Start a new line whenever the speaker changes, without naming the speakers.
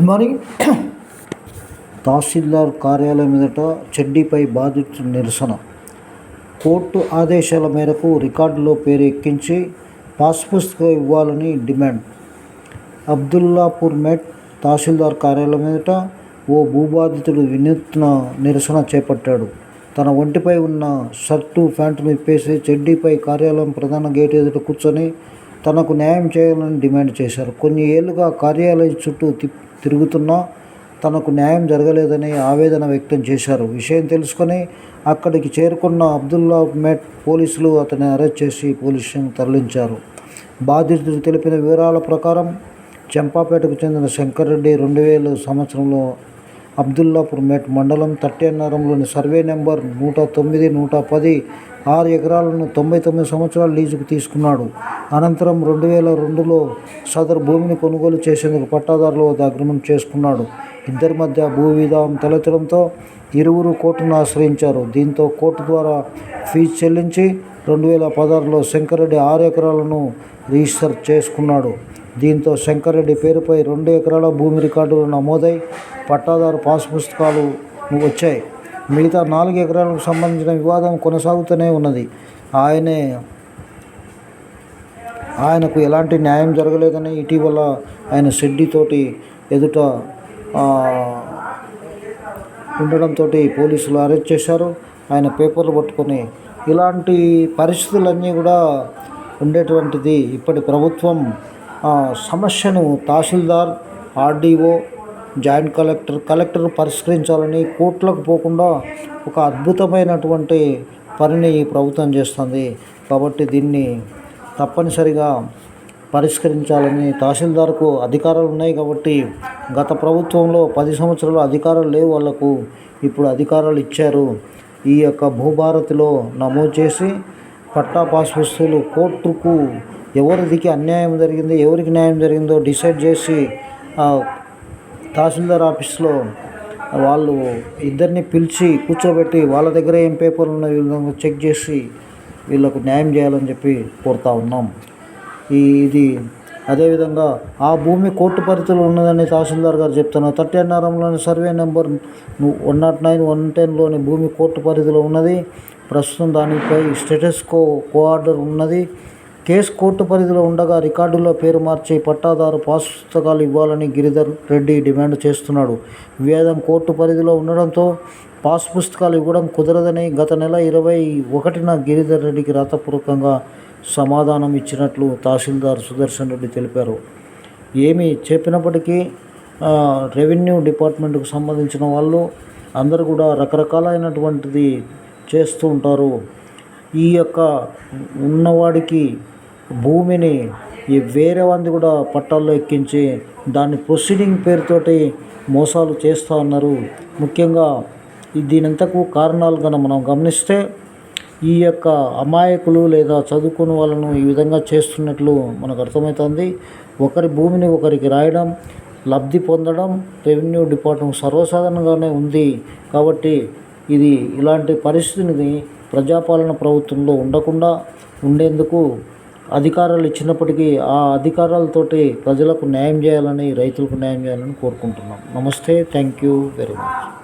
Good morning తహసీల్దార్ కార్యాలయం ఎదుట చెడ్డీపై బాధితుల నిరసన. కోర్టు ఆదేశాల మేరకు రికార్డులో పేరు ఎక్కించి పాస్ పుస్తకం ఇవ్వాలని డిమాండ్. అబ్దుల్లాపూర్ మెట్ తహసీల్దార్ కార్యాలయం ఎదుట ఓ భూబాధితుడు వినూత్న నిరసన చేపట్టాడు. తన ఒంటిపై ఉన్న షర్టు ప్యాంటును ఇప్పేసి చెడ్డీపై కార్యాలయం ప్రధాన గేట్ ఎదుట కూర్చొని తనకు న్యాయం చేయాలని డిమాండ్ చేశారు. కొన్ని ఏళ్ళుగా కార్యాలయం చుట్టూ తి- తిరుగుతున్నా తనకు న్యాయం జరగలేదని ఆవేదన వ్యక్తం చేశారు. విషయం తెలుసుకొని అక్కడికి చేరుకున్న అబ్దుల్లా మెట్ పోలీసులు అతన్ని అరెస్ట్ చేసి పోలీసులను తరలించారు. బాధితుడు తెలిపిన వివరాల ప్రకారం చెంపాపేటకు చెందిన శంకర్రెడ్డి రెండు వేల సంవత్సరంలో అబ్దుల్లాపూర్ మెట్ మండలం తట్టేనారంలోని సర్వే నెంబర్ నూట తొమ్మిది నూట పది ఆరు ఎకరాలను తొంభై తొమ్మిది సంవత్సరాలు లీజుకు తీసుకున్నాడు. అనంతరం రెండు వేల రెండులో సదరు భూమిని కొనుగోలు చేసేందుకు పట్టాదారులు వద్ద అగ్రిమెంట్ చేసుకున్నాడు. ఇద్దరి మధ్య భూ విధానం తలెత్తడంతో ఇరువురు కోర్టును ఆశ్రయించారు. దీంతో కోర్టు ద్వారా ఫీజు చెల్లించి రెండు వేల పదహారులో శంకరెడ్డి ఆరు ఎకరాలను రిజిస్టర్ చేసుకున్నాడు. దీంతో శంకర్రెడ్డి పేరుపై రెండు ఎకరాల భూమి రికార్డులు నమోదై పట్టాదారు పాస్ పుస్తకాలు వచ్చాయి. మిగతా నాలుగు ఎకరాలకు సంబంధించిన వివాదం కొనసాగుతూనే ఉన్నది. ఆయనే ఆయనకు ఎలాంటి న్యాయం జరగలేదని ఇటీవల ఆయన షెడ్డితోటి ఎదుట ఉండడంతో పోలీసులు అరెస్ట్ చేశారు. ఆయన పేపర్లు పట్టుకొని ఇలాంటి పరిస్థితులన్నీ కూడా ఉండేటువంటిది. ఇప్పటి ప్రభుత్వం సమస్యను tahsildar RDO joint collector collector పరిష్కరించాలని కోర్టులకు పోకుండా ఒక అద్భుతమైనటువంటి పనిని ఈ ప్రభుత్వం చేస్తుంది. కాబట్టి దీన్ని తప్పనిసరిగా పరిష్కరించాలని తహసీల్దార్కు అధికారాలు ఉన్నాయి కాబట్టి గత ప్రభుత్వంలో పది సంవత్సరాలు అధికారాలు లేవు వాళ్ళకు ఇప్పుడు అధికారాలు ఇచ్చారు. ఈ యొక్క భూభారతిలో నమోదు చేసి పట్టా పాస్ వస్తువులు కోర్టుకు ఎవరికి అన్యాయం జరిగింది ఎవరికి న్యాయం జరిగిందో డిసైడ్ చేసి తహసీల్దార్ ఆఫీస్లో వాళ్ళు ఇద్దరిని పిలిచి కూర్చోబెట్టి వాళ్ళ దగ్గర ఏం పేపర్లు ఉన్నాయి ఈ విధంగా చెక్ చేసి వీళ్ళకు న్యాయం చేయాలని చెప్పి కోరుతా ఉన్నాం. ఈ ఇది అదేవిధంగా ఆ భూమి కోర్టు పరిధిలో ఉన్నదని తహసీల్దార్ గారు చెప్తున్నారు. Thirty ఎన్ఆర్ఎంలోని survey number one not nine one టెన్లోని భూమి కోర్టు పరిధిలో ఉన్నది. ప్రస్తుతం దానిపై స్టేటస్ కో కోఆర్డర్ ఉన్నది. కేసు కోర్టు పరిధిలో ఉండగా రికార్డులో పేరు మార్చి పట్టాదారు పాస్ పుస్తకాలు ఇవ్వాలని గిరిధర్ రెడ్డి డిమాండ్ చేస్తున్నాడు. వేదం కోర్టు పరిధిలో ఉండడంతో పాస్ పుస్తకాలు ఇవ్వడం కుదరదని గత నెల ఇరవై ఒకటిన గిరిధర్ రెడ్డికి రాతపూర్వకంగా సమాధానం ఇచ్చినట్లు తహసీల్దార్ సుదర్శన్ రెడ్డి తెలిపారు. ఏమి చెప్పినప్పటికీ రెవెన్యూ డిపార్ట్మెంట్కు సంబంధించిన వాళ్ళు అందరూ కూడా రకరకాలైనటువంటిది చేస్తూ ఉంటారు. ఈ యొక్క ఉన్నవాడికి భూమిని ఈ వేరే వంది కూడా పట్టాల్లో ఎక్కించి దాన్ని ప్రొసీడింగ్ పేరుతోటి మోసాలు చేస్తూ ఉన్నారు. ముఖ్యంగా దీనింతకు దీనంతకు కారణాలు కనుక మనం గమనిస్తే ఈ యొక్క అమాయకులు లేదా చదువుకున్న వాళ్ళను ఈ విధంగా చేస్తున్నట్లు మనకు అర్థమవుతుంది. ఒకరి భూమిని ఒకరికి రాయడం లబ్ధి పొందడం రెవెన్యూ డిపార్ట్మెంట్ సర్వసాధారణంగానే ఉంది. కాబట్టి ఇది ఇలాంటి పరిస్థితిని ప్రజాపాలన ప్రభుత్వంలో ఉండకుండా ఉండేందుకు అధికారాలు ఇచ్చినప్పటికీ ఆ అధికారాలతోటి ప్రజలకు న్యాయం చేయాలని రైతులకు న్యాయం చేయాలని కోరుకుంటున్నాం. నమస్తే. Thank you very much.